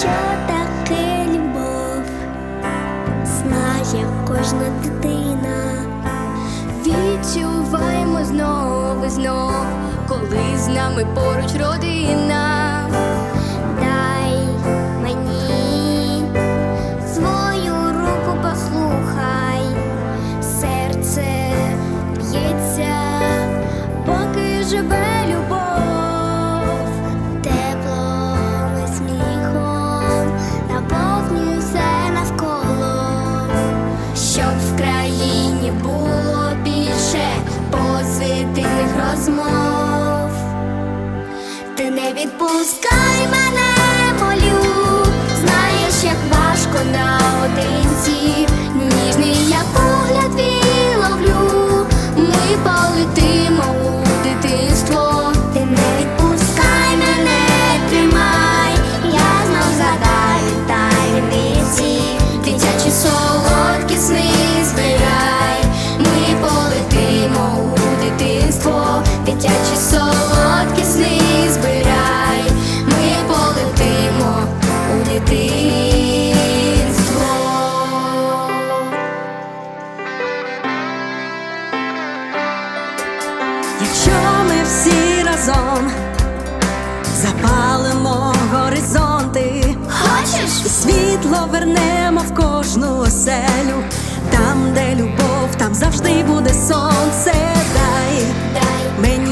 що таке любов, знає кожна дитина, відчуваємо знову, знов, коли з нами поруч родина. не відпускай мене, молю, знаєш, як важко на наодинці, ніжний як. якщо ми всі разом запалимо горизонти, хочеш? і світло вернемо в кожну оселю, там, де любов, там завжди буде сонце, дай, дай. мені.